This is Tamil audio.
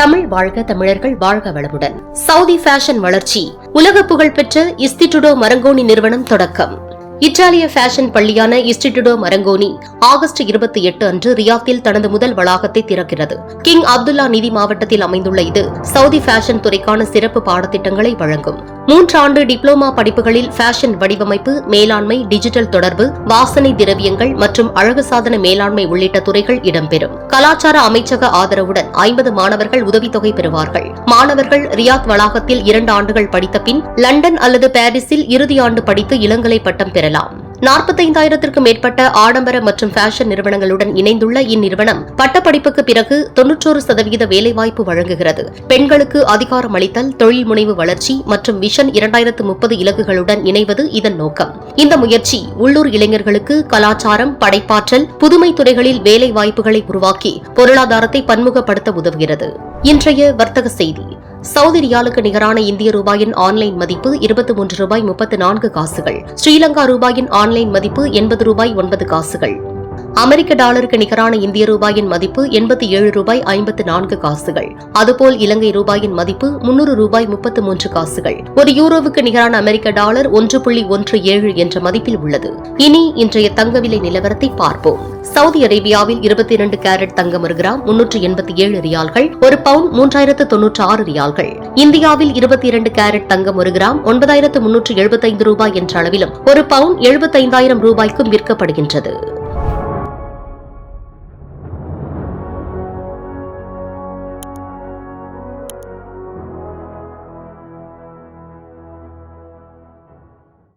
தமிழ் வாழ்க தமிழர்கள் வாழ்க வளமுடன். சவுதி ஃபேஷன் வளர்ச்சி. உலக புகழ்பெற்ற இஸ்திடுடோ மரங்கோனி நிறுவனம் தொடக்கம். இத்தாலிய ஃபேஷன் பள்ளியான இஸ்டிடியூடோ மரங்கோனி ஆகஸ்ட் இருபத்தி எட்டு அன்று ரியாத்தில் தனது முதல் வளாகத்தை திறக்கிறது. கிங் அப்துல்லா நிதி மாவட்டத்தில் அமைந்துள்ள இது சவுதி ஃபேஷன் துறைக்கான சிறப்பு பாடத்திட்டங்களை வழங்கும். மூன்றாண்டு டிப்ளோமா படிப்புகளில் ஃபேஷன் வடிவமைப்பு மேலாண்மை டிஜிட்டல் தொடர்பு வாசனை திரவியங்கள் மற்றும் அழகு சாதன மேலாண்மை உள்ளிட்ட துறைகள் இடம்பெறும். கலாச்சார அமைச்சக ஆதரவுடன் ஐம்பது மாணவர்கள் உதவித்தொகை பெறுவார்கள். மாணவர்கள் ரியாத் வளாகத்தில் இரண்டு ஆண்டுகள் படித்த பின் லண்டன் அல்லது பாரிஸில் இறுதி ஆண்டு படித்து இளங்கலை பட்டம் பெறலாம். நாற்பத்தைந்தாயிரத்திற்கும் மேற்பட்ட ஆடம்பர மற்றும் ஃபேஷன் நிறுவனங்களுடன் இணைந்துள்ள இந்நிறுவனம் பட்டப்படிப்புக்கு பிறகு தொன்னூற்றோரு சதவீத வேலைவாய்ப்பு வழங்குகிறது. பெண்களுக்கு அதிகாரம் அளித்தல் தொழில் முனைவு வளர்ச்சி மற்றும் விஷன் இரண்டாயிரத்து முப்பது இலக்குகளுடன் இணைவது இதன் நோக்கம். இந்த முயற்சி உள்ளூர் இளைஞர்களுக்கு கலாச்சாரம் படைப்பாற்றல் புதுமை துறைகளில் வேலை வாய்ப்புகளை உருவாக்கி பொருளாதாரத்தை பன்முகப்படுத்த உதவுகிறது. இன்றைய வர்த்தக செய்தி. சவுதி ரியாலுக்கு நிகரான இந்திய ரூபாயின் ஆன்லைன் மதிப்பு இருபத்தி மூன்று ரூபாய் முப்பத்து நான்கு காசுகள். ஸ்ரீலங்கா ரூபாயின் ஆன்லைன் மதிப்பு எண்பது ரூபாய் ஒன்பது காசுகள். அமெரிக்க டாலருக்கு நிகரான இந்திய ரூபாயின் மதிப்பு எண்பத்தி ஏழு ரூபாய் ஐம்பத்து நான்கு காசுகள். அதுபோல் இலங்கை ரூபாயின் மதிப்பு முன்னூறு ரூபாய் முப்பத்து மூன்று காசுகள். ஒரு யூரோவுக்கு நிகரான அமெரிக்க டாலர் ஒன்று புள்ளி ஒன்று ஏழு என்ற மதிப்பில் உள்ளது. இனி இன்றைய தங்க விலை நிலவரத்தை பார்ப்போம். சவுதி அரேபியாவில் இருபத்தி இரண்டு கேரட் தங்கம் ஒரு கிராம் முன்னூற்று எண்பத்தி ஏழு ரியால்கள் ஒரு பவுன் மூன்றாயிரத்து தொன்னூற்று ஆறு ரியால்கள். இந்தியாவில் இருபத்தி இரண்டு கேரட் தங்கம் ஒரு கிராம் ஒன்பதாயிரத்து முன்னூற்று எழுபத்தைந்து ரூபாய் என்ற அளவிலும் ஒரு பவுன் எழுபத்தைந்தாயிரம் ரூபாய்க்கும் விற்கப்படுகின்றது.